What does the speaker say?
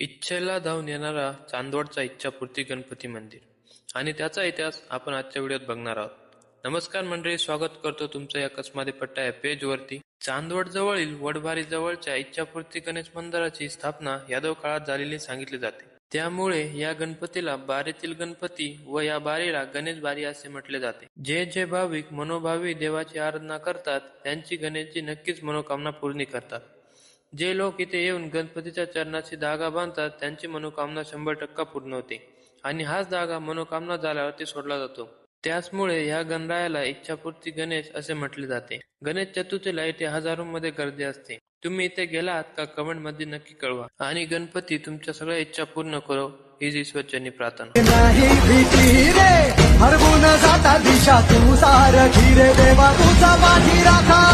इच्छेला धावून येणारा चांदवडचा इच्छापूर्ती गणपती मंदिर. आणि त्याचा इतिहास आपण आजच्या व्हिडिओत बघणार आहोत. नमस्कार मंडळी स्वागत करतो तुमचं या कसमादे पट्टा या पेज वरती चांदवड जवळील वडभारी जवळच्या इच्छापूर्ती गणेश मंदिराची स्थापना यादव काळात झालेली सांगितली जाते. त्यामुळे या गणपतीला बारीतील गणपती व या बारीला गणेश बारी असे म्हटले जाते. जे जे भाविक मनोभावी देवाची आराधना करतात त्यांची गणेशची नक्कीच मनोकामना पूर्ण करतात. जे लोक इथे येऊन गणपतीच्या चरणाची धागा बांधतात त्यांची मनोकामना शंभर टक्का पूर्ण होते. आणि हाच धागा मनोकामना झाल्यावर ते सोडला जातो. त्याचमुळे ह्या गणरायाला इच्छापूर्ती गणेश असे म्हटले जाते. गणेश चतुर्थीला इथे हजारो मध्ये गर्दी असते. तुम्ही इथे गेलात का कमेंटमध्ये नक्की कळवा. आणि गणपती तुमच्या सगळ्या इच्छा पूर्ण करो हीच ईश्वरचरणी प्रार्थना. नाही भीती रे हरवून जाता दिशा तू सारखी रे देवा तुझा पाठी राखा.